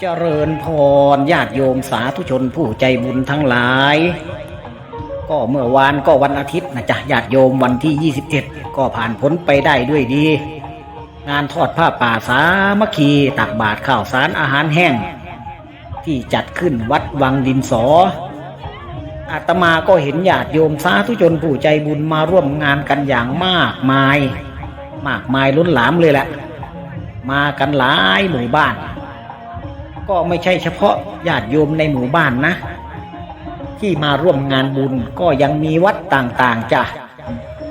เจริญพรญาติโยมสาธุชนผู้ใจบุญทั้งหลาย ก็เมื่อวานก็วันอาทิตย์นะจ๊ะญาติโยมวันที่ 21 ก็ผ่านพ้นไปได้ด้วยดี งานทอดผ้าป่าสามัคคีตักบาตรข้าวสารอาหารแห้ง ที่จัดขึ้นวัดวังดินสอ อาตมาก็เห็นญาติโยมสาธุชนผู้ใจบุญมาร่วมงานกันอย่างมากมาย มากมายล้นหลามเลยแหละมากันหลายหมู่บ้าน ก็ไม่ใช่เฉพาะญาติโยมในหมู่บ้านนะ ที่มาร่วมงานบุญก็ยังมีวัดต่างๆจ้ะ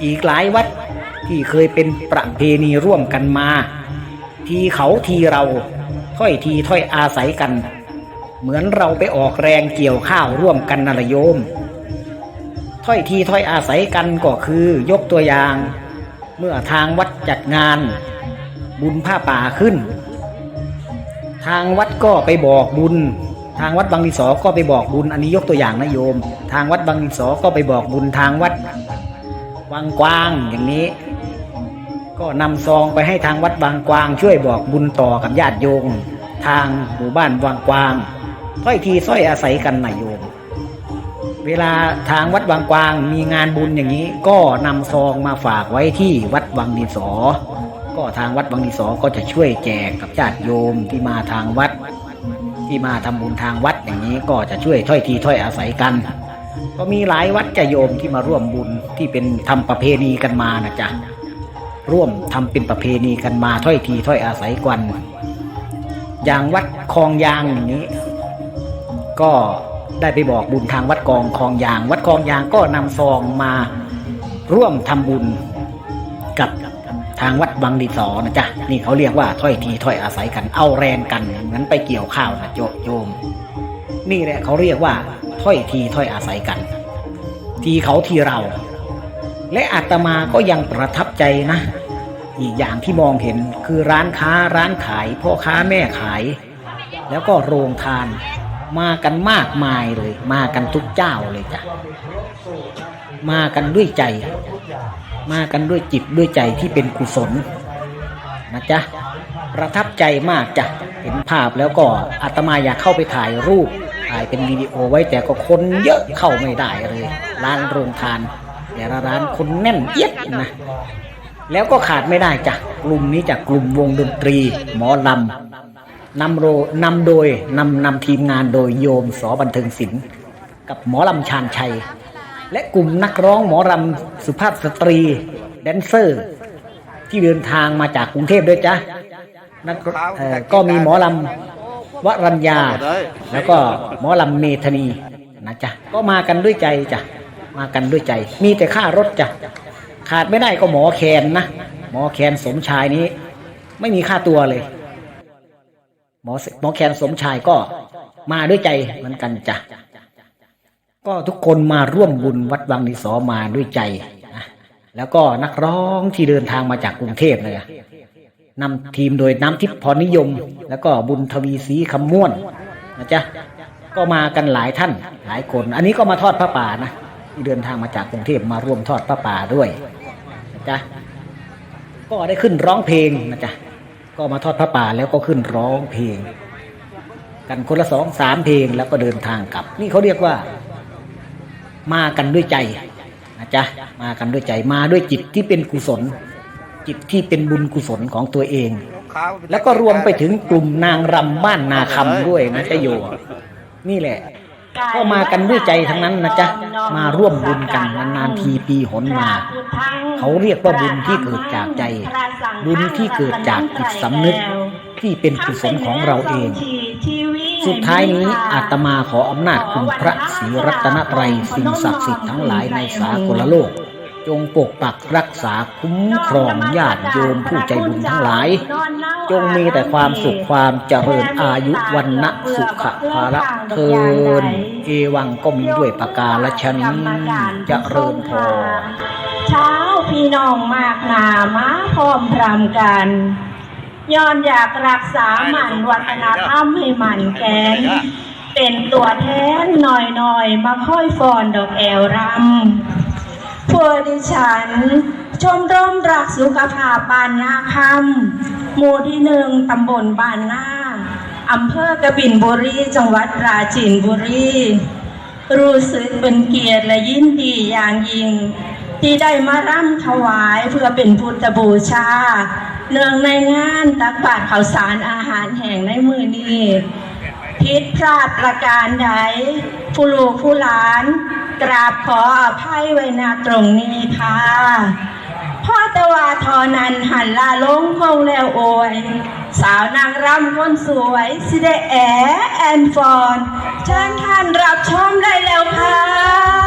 อีกหลายวัดที่เคยเป็นประเพณีร่วมกันมา ทีเขาทีเราถ้อยทีถ้อยอาศัยกัน เหมือนเราไปออกแรงเกี่ยวข้าวร่วมกันนั่นละโยม ถ้อยทีถ้อยอาศัยกันก็คือยกตัวอย่าง เมื่อทางวัดจัดงาน บุญผ้าป่าขึ้น ทางวัดก็ไปบอกบุญ ทางวัดบางดินสอก็ไปบอกบุญ อันนี้ยกตัวอย่างนะโยม ทางวัดบางดินสอก็ไปบอกบุญทางวัดวังกวางอย่างนี้ ก็นำซองไปให้ทางวัดบางกวาง ช่วยบอกบุญต่อกับญาติโยมทางหมู่บ้านวังกวางถ้อยทีส้อยอาศัยกันนะโยม เวลาทางวัดวังกวางมีงานบุญอย่างนี้ ก็นำซองมาฝากไว้ที่วัดวังดินสอ ก็ทางวัดวังดินสอก็จะช่วยแจกกับญาติโยมที่มาทางวัด ที่มาทำบุญทางวัดอย่างนี้ก็จะช่วยถ้อยทีถ้อยอาศัยกัน ก็มีหลายวัดจะโยมที่มาร่วมบุญที่เป็นทำประเพณีกันมานะจ๊ะร่วมทำเป็นประเพณีกันมาถ้อยทีถ้อยอาศัยกันอย่างวัดคลองยางอย่างนี้ ก็ได้ไปบอกบุญทางวัดกองคลองยาง วัดคลองยางก็นำซองมาร่วมทำบุญ ทางวัดบางดีสอนะจ๊ะนี่เขาเรียกว่าถ้อยทีถ้อยอาศัยกันเอาแรงกันเหมือนไปเกี่ยวข้าวนะโยโยม นี่แหละเขาเรียกว่าถ้อยทีถ้อยอาศัยกัน ทีเขาทีเรา และอาตมาก็ยังประทับใจนะ อีกอย่างที่มองเห็นคือร้านค้าร้านขายพ่อค้าแม่ขาย แล้วก็โรงทาน มากันมากมายเลย มากันทุกเจ้าเลยจ้ะมากันด้วยใจ มากันด้วยจิตด้วยใจที่เป็นกุศลนะจ๊ะประทับใจมากจ้ะเห็นภาพแล้วก็อาตมาอยากเข้าไปถ่ายรูปถ่ายเป็นวิดีโอไว้แต่ก็คนเยอะเข้าไม่ได้เลย ร้านโรงทาน แต่ละร้านคนแน่นเอียดนะแล้วก็ขาดไม่ได้จ้ะกลุ่มนี้จากกลุ่มวงดนตรี หมอลำ นำโรนำโดยนำนำทีมงานโดยโยมสอบันเทิงศิลป์กับหมอลำชาญชัย และกลุ่มนักร้องหมอลำสุภาพสตรี แดนเซอร์ ที่เดินทางมาจากกรุงเทพด้วยจ้ะนักก็มีหมอลำวรัญญา แล้วก็หมอลำเมธานีนะจ๊ะก็มากันด้วยใจจ้ะมากันด้วยใจ มีแต่ค่ารถจ้ะขาดไม่ได้ก็หมอแคนนะหมอแคนสมชายนี้ ไม่มีค่าตัวเลย มอหมอแคนสมชายก็มาด้วยใจเหมือนกันจ้ะก็ทุกคนมาร่วมบุญวัดวังนิสอมาด้วยใจนะแล้วก็นักร้องที่เดินทางมาจากกรุงเทพเลยนำทีมโดยน้ำทิพย์พรนิยม แล้วก็บุญทวีศรีคำม่วนนะจ๊ะก็มากันหลายท่านหลายคน อันนี้ก็มาทอดพระป่านะที่เดินทางมาจากกรุงเทพมาร่วมทอดพระป่าด้วยนะจ๊ะก็ได้ขึ้นร้องเพลงนะจ๊ะ ก็มาทอดพระป่าแล้วก็ขึ้นร้องเพลง กันคนละสองสามเพลงแล้วก็เดินทางกลับ นี่เขาเรียกว่า มากันด้วยใจนะจ๊ะมากันด้วยใจมาด้วยจิตที่เป็นกุศล จิตที่เป็นบุญกุศลของตัวเอง แล้วก็รวมไปถึงกลุ่มนางรำบ้านนาคำด้วยนะจ๊ะโยนี่แหละ ก็มากันด้วยใจทั้งนั้นนะจ๊ะ มาร่วมบุญกันนานๆทีปีหนมา เขาเรียกว่าบุญที่เกิดจากใจ บุญที่เกิดจากจิตสำนึกที่เป็นกุศลของเราเอง สุดท้ายนี้อาตมาขออำนาจคุณพระศรีรัตนตรัยสิ่งศักดิ์สิทธิ์ทั้งหลายในสากลโลก จงปกปักรักษาคุ้มครองญาติโยมผู้ใจบุญทั้งหลาย จงมีแต่ความสุขความเจริญอายุวันนะสุขภาระเทินเอวังก็มีด้วยประกาศชนี้เจริญพรเช้าพี่น้องมากนามาพร้อมพรำกันย้อนอยากรักษาหมันวัฒนธรรมให้หมันแกนเป็นตัวแทนหน่อยๆ มาค่อยฟอนดอกแอลรำพวกดิฉัน ชมรมรักสุขภาพบ้านนาคำหมู่ที่หนึ่งตำบลบ้านนาอำเภอกบินบุรีจังหวัดปราจีนบุรีรู้สึกเป็นเกียรติและยินดีอย่างยิ่ง ที่ได้มาร่ำถวายเพื่อเป็นพุทธบูชา เนื่องในงานตักบาตรข้าวสารอาหารแห่งในมือนี้ผิดพลาดประการใดผู้ลูกผู้หลาน กราบขออภัยไว้ณตรงนี้ค่ะ พ่อตะวาทอนันหันลาลงคงแล้วโอยสาวนางรำคนสวยสิได้แอแอนฟอนเชิญท่านรับชมได้แล้วค่ะ